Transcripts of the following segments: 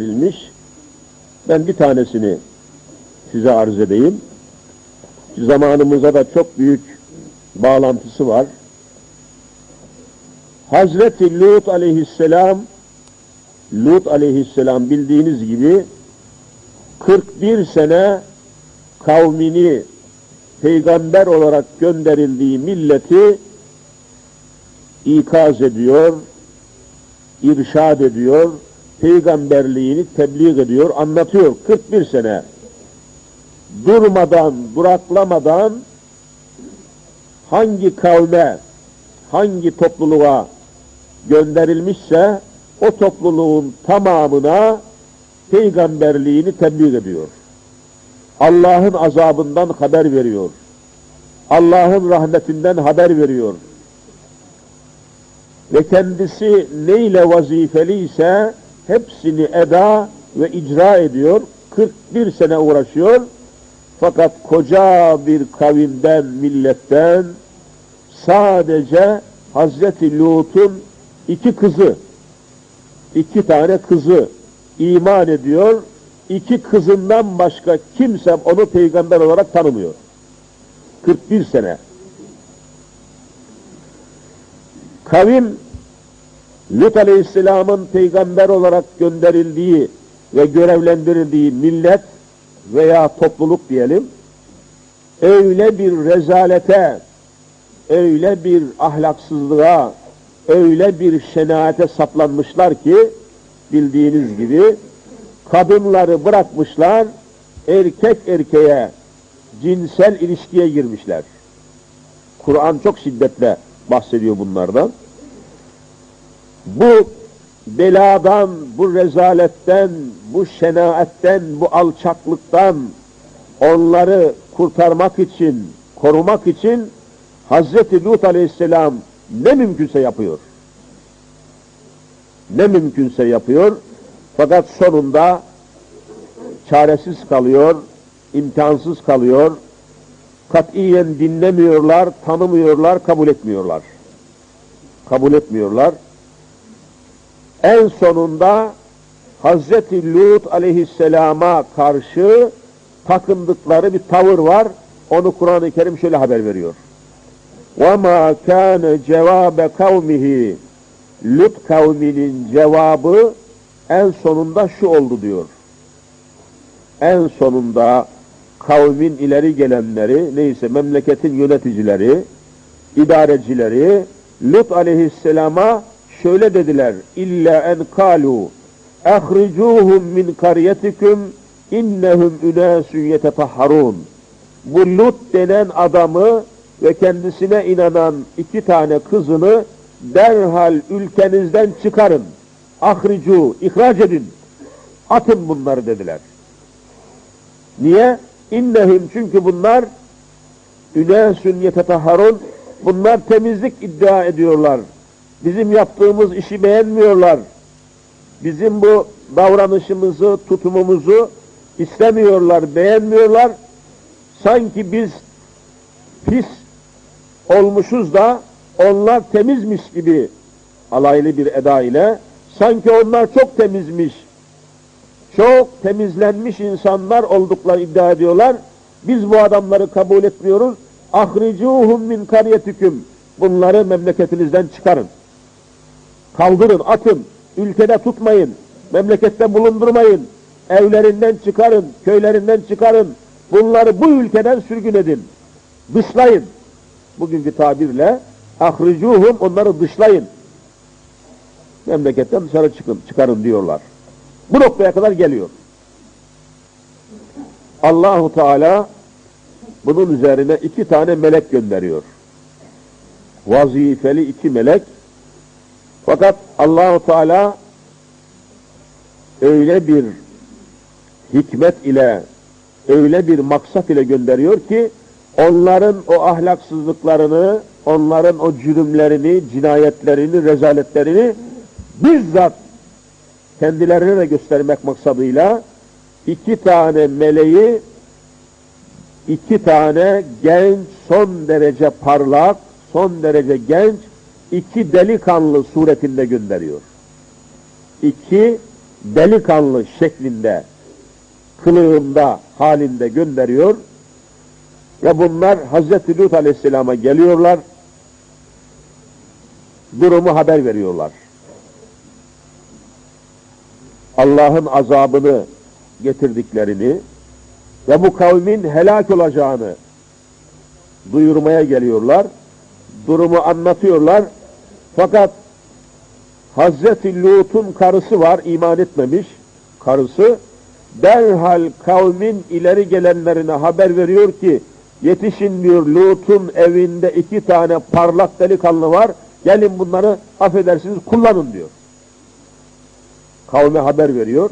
verilmiş. Ben bir tanesini size arz edeyim. Zamanımıza da çok büyük bağlantısı var. Hazreti Lut aleyhisselam Lut aleyhisselam bildiğiniz gibi 41 sene kavmini peygamber olarak gönderildiği milleti ikaz ediyor, irşad ediyor, peygamberliğini tebliğ ediyor, anlatıyor 41 sene. Durmadan, duraklamadan hangi kavme, hangi topluluğa gönderilmişse o topluluğun tamamına peygamberliğini tebliğ ediyor. Allah'ın azabından haber veriyor. Allah'ın rahmetinden haber veriyor. Ve kendisi neyle vazifeli ise hepsini eda ve icra ediyor. 41 sene uğraşıyor. Fakat koca bir kavimden, milletten sadece Hazreti Lut'un iki kızı, iki tane kızı iman ediyor. İki kızından başka kimse onu peygamber olarak tanımıyor. 41 sene. Kavim Lut Aleyhisselam'ın peygamber olarak gönderildiği ve görevlendirildiği millet veya topluluk diyelim, öyle bir rezalete, öyle bir ahlaksızlığa, öyle bir şenaate saplanmışlar ki, bildiğiniz gibi, kadınları bırakmışlar, erkek erkeğe cinsel ilişkiye girmişler. Kur'an çok şiddetle bahsediyor bunlardan. Bu beladan, bu rezaletten, bu şenaatten, bu alçaklıktan onları kurtarmak için, korumak için Hazreti Lut Aleyhisselam ne mümkünse yapıyor. Ne mümkünse yapıyor. Fakat sonunda çaresiz kalıyor, imkansız kalıyor. Katiyen dinlemiyorlar, tanımıyorlar, kabul etmiyorlar. Kabul etmiyorlar En sonunda Hazreti Lut aleyhisselama karşı takındıkları bir tavır var. Onu Kur'an-ı Kerim şöyle haber veriyor. وَمَا كَانَ جَوَابَ قَوْمِهِ Lut kavminin cevabı en sonunda şu oldu diyor. En sonunda kavmin ileri gelenleri, neyse memleketin yöneticileri, idarecileri Lut aleyhisselama şöyle dediler. İlla en kalu ehricuhum min karyetikum innehum unasun yetetahharun. Bu Lut denen adamı ve kendisine inanan iki tane kızını derhal ülkenizden çıkarın. Ahricu, ihraç edin. Atın bunları dediler. Niye? İnnehum çünkü bunlar ünasun yetetahharun bunlar temizlik iddia ediyorlar. Bizim yaptığımız işi beğenmiyorlar. Bizim bu davranışımızı, tutumumuzu istemiyorlar, beğenmiyorlar. Sanki biz pis olmuşuz da onlar temizmiş gibi alaylı bir eda ile sanki onlar çok temizmiş, çok temizlenmiş insanlar oldukları iddia ediyorlar. Biz bu adamları kabul etmiyoruz. Ahricuhum min karyetikum. Bunları memleketinizden çıkarın. Kaldırın, atın, ülkede tutmayın, memlekette bulundurmayın, evlerinden çıkarın, köylerinden çıkarın, bunları bu ülkeden sürgün edin, dışlayın. Bugünkü tabirle, ahricuhum, onları dışlayın. Memleketten dışarı çıkın, çıkarın diyorlar. Bu noktaya kadar geliyor. Allahu Teala bunun üzerine iki tane melek gönderiyor. Vazifeli iki melek fakat Allahu Teala öyle bir hikmet ile, öyle bir maksat ile gönderiyor ki onların o ahlaksızlıklarını, onların o cürümlerini, cinayetlerini, rezaletlerini bizzat kendilerine de göstermek maksadıyla iki tane meleği, iki tane genç, son derece parlak, son derece genç iki delikanlı suretinde gönderiyor. İki delikanlı şeklinde, kılığında, halinde gönderiyor. Ve bunlar Hazreti Lut Aleyhisselam'a geliyorlar. Durumu haber veriyorlar. Allah'ın azabını getirdiklerini ve bu kavmin helak olacağını duyurmaya geliyorlar. Durumu anlatıyorlar. Fakat Hazreti Lut'un karısı var, iman etmemiş karısı. Derhal kavmin ileri gelenlerine haber veriyor ki, yetişin diyor Lut'un evinde iki tane parlak delikanlı var, gelin bunları affedersiniz kullanın diyor. Kavme haber veriyor.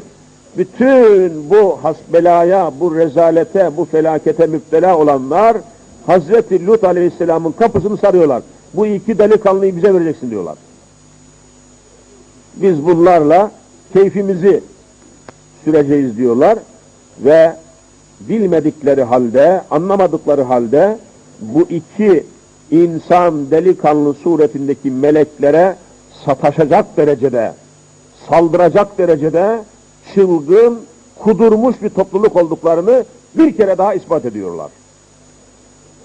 Bütün bu hasbelaya, bu rezalete, bu felakete müptela olanlar Hazreti Lut Aleyhisselam'ın kapısını sarıyorlar. Bu iki delikanlıyı bize vereceksin diyorlar. Biz bunlarla keyfimizi süreceğiz diyorlar ve bilmedikleri halde, anlamadıkları halde bu iki insan delikanlı suretindeki meleklere sataşacak derecede, saldıracak derecede çılgın, kudurmuş bir topluluk olduklarını bir kere daha ispat ediyorlar.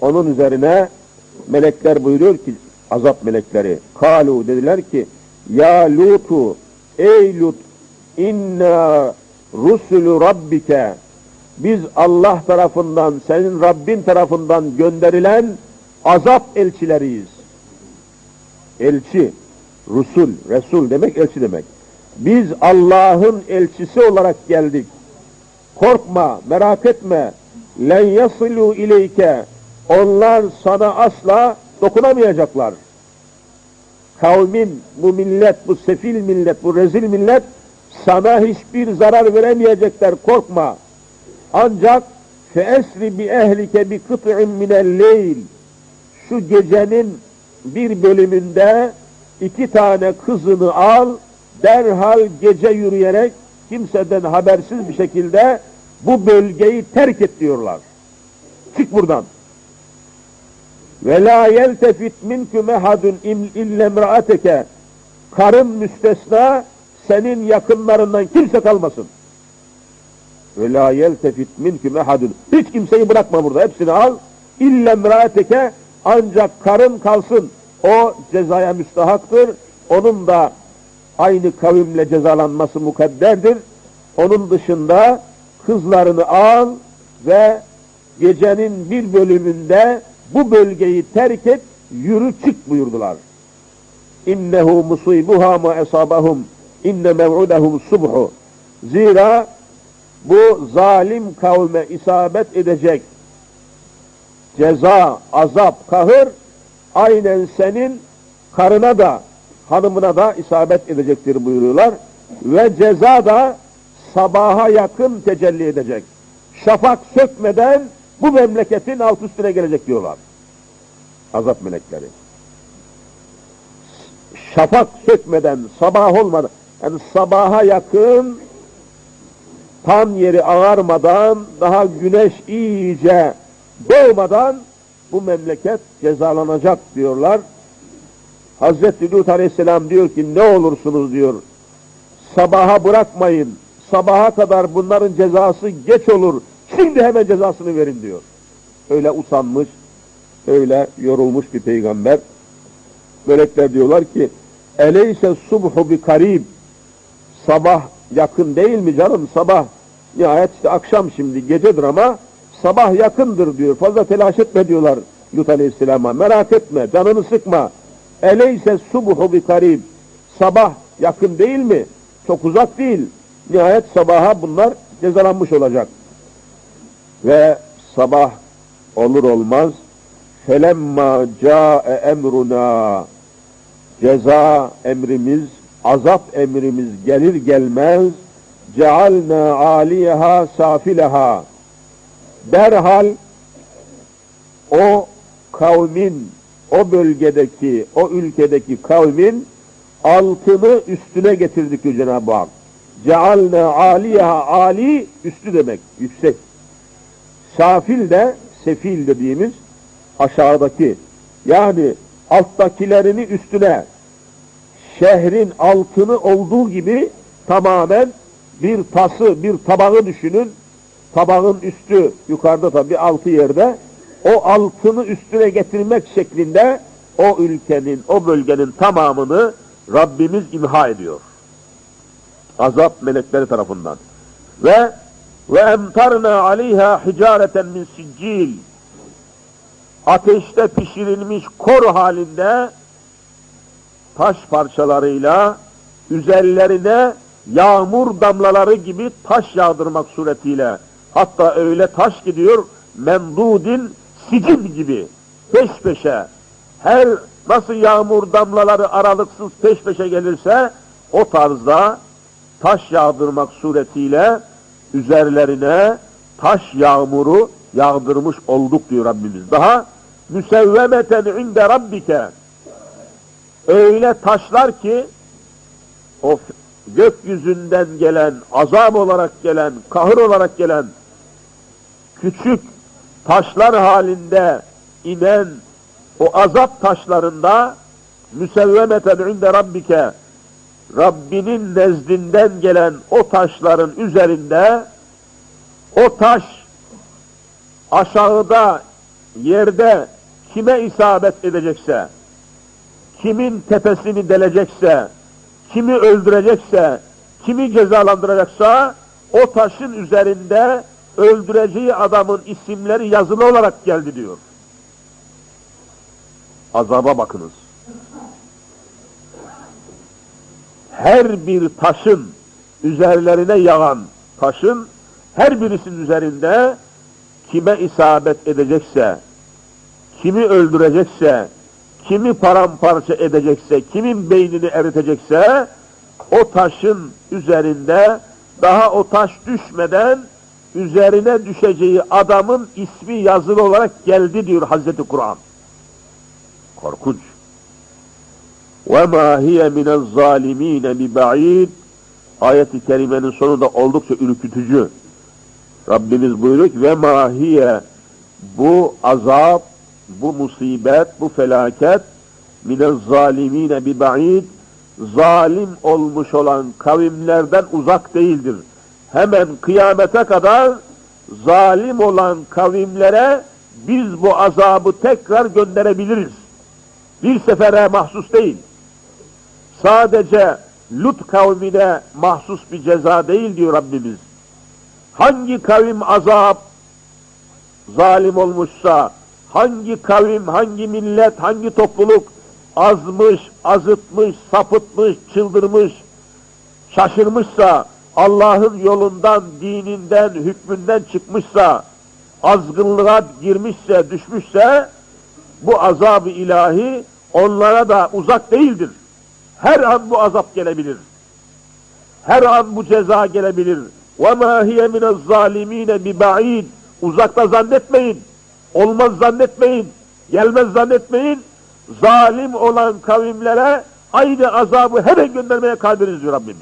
Onun üzerine melekler buyuruyor ki, azap melekleri, kalu dediler ki, ya Lutu, ey Lut, inna rusulü rabbike, biz Allah tarafından, senin Rabbin tarafından gönderilen azap elçileriyiz. Elçi, Rusul, Resul demek elçi demek. Biz Allah'ın elçisi olarak geldik. Korkma, merak etme. Len yasilu ileyke. Onlar sana asla dokunamayacaklar. Kavmin, bu millet, bu sefil millet, bu rezil millet sana hiçbir zarar veremeyecekler. Korkma. Ancak feesri bi ehlike bi kıt'in minel. Şu gecenin bir bölümünde iki tane kızını al, derhal gece yürüyerek kimseden habersiz bir şekilde bu bölgeyi terk et diyorlar. Çık buradan. Ve la yeltefit minküm ehadun illa imraateke. Karın müstesna senin yakınlarından kimse kalmasın. Ve la yeltefit minküm ehadun. Hiç kimseyi bırakma burada. Hepsini al. İlla imraateke ancak karın kalsın. O cezaya müstahaktır. Onun da aynı kavimle cezalanması mukadderdir. Onun dışında kızlarını al ve gecenin bir bölümünde bu bölgeyi terk et, yürü çık buyurdular. İnnehu musibuha ma esabahum inne mev'udahum subhu. Zira bu zalim kavme isabet edecek ceza, azap, kahır aynen senin karına da hanımına da isabet edecektir buyuruyorlar. Ve ceza da sabaha yakın tecelli edecek. Şafak sökmeden bu memleketin alt üstüne gelecek diyorlar. Azap melekleri. Şafak sökmeden, sabah olmadan, yani sabaha yakın tam yeri ağarmadan, daha güneş iyice doğmadan bu memleket cezalanacak diyorlar. Hazreti Lut Aleyhisselam diyor ki ne olursunuz diyor. Sabaha bırakmayın. Sabaha kadar bunların cezası geç olur. Şimdi hemen cezasını verin diyor. Öyle usanmış, öyle yorulmuş bir peygamber. Melekler diyorlar ki Eleyse subhu bi karib Sabah yakın değil mi canım? Sabah nihayet işte akşam şimdi gecedir ama sabah yakındır diyor. Fazla telaş etme diyorlar Lut Aleyhisselam'a. Merak etme, canını sıkma. Eleyse subhu bi karib. Sabah yakın değil mi? Çok uzak değil. Nihayet sabaha bunlar cezalanmış olacak. Ve sabah olur olmaz felemma ca'e emruna ceza emrimiz, azap emrimiz gelir gelmez cealna aliyeha safileha derhal o kavmin o bölgedeki, o ülkedeki kavmin altını üstüne getirdik diyor Cenab-ı Hak. Cealne aliyeha ali üstü demek, yüksek. Safil de, sefil dediğimiz aşağıdaki. Yani alttakilerini üstüne şehrin altını olduğu gibi tamamen bir tası, bir tabağı düşünün. Tabağın üstü yukarıda tabi altı yerde. O altını üstüne getirmek şeklinde o ülkenin, o bölgenin tamamını Rabbimiz imha ediyor. Azap melekleri tarafından. Ve ve emtarna aleyha hicareten min siccil. Ateşte pişirilmiş kor halinde taş parçalarıyla üzerlerine yağmur damlaları gibi taş yağdırmak suretiyle hatta öyle taş gidiyor mendudin sicil gibi peş peşe her nasıl yağmur damlaları aralıksız peş peşe gelirse o tarzda taş yağdırmak suretiyle üzerlerine taş yağmuru yağdırmış olduk diyor Rabbimiz. Daha müsevvemeten inde rabbike öyle taşlar ki o gökyüzünden gelen, azap olarak gelen, kahır olarak gelen küçük taşlar halinde inen o azap taşlarında müsevvemeten inde rabbike Rabbinin nezdinden gelen o taşların üzerinde o taş aşağıda yerde kime isabet edecekse kimin tepesini delecekse kimi öldürecekse kimi cezalandıracaksa o taşın üzerinde öldüreceği adamın isimleri yazılı olarak geldi diyor. Azaba bakınız. Her bir taşın üzerlerine yağan taşın her birisinin üzerinde kime isabet edecekse, kimi öldürecekse, kimi paramparça edecekse, kimin beynini eritecekse, o taşın üzerinde daha o taş düşmeden üzerine düşeceği adamın ismi yazılı olarak geldi diyor Hazreti Kur'an. Korkunç. وَمَا هِيَ مِنَ الظَّالِم۪ينَ بِبَعِيدٍ Ayet-i kerimenin sonu da oldukça ürkütücü. Rabbimiz buyuruyor ki ve mahiye bu azap, bu musibet, bu felaket mine zalimine bi ba'id zalim olmuş olan kavimlerden uzak değildir. Hemen kıyamete kadar zalim olan kavimlere biz bu azabı tekrar gönderebiliriz. Bir sefere mahsus değil. Sadece Lut kavmine mahsus bir ceza değil diyor Rabbimiz. Hangi kavim azap zalim olmuşsa, hangi kavim, hangi millet, hangi topluluk azmış, azıtmış, sapıtmış, çıldırmış, şaşırmışsa, Allah'ın yolundan, dininden, hükmünden çıkmışsa, azgınlığa girmişse, düşmüşse, bu azab-ı ilahi onlara da uzak değildir. Her an bu azap gelebilir. Her an bu ceza gelebilir. وَمَا هِيَ مِنَ الظَّالِم۪ينَ بِبَعِيدٍ Uzakta zannetmeyin. Olmaz zannetmeyin. Gelmez zannetmeyin. Zalim olan kavimlere aynı azabı hemen göndermeye kalbiniz diyor Rabbimiz.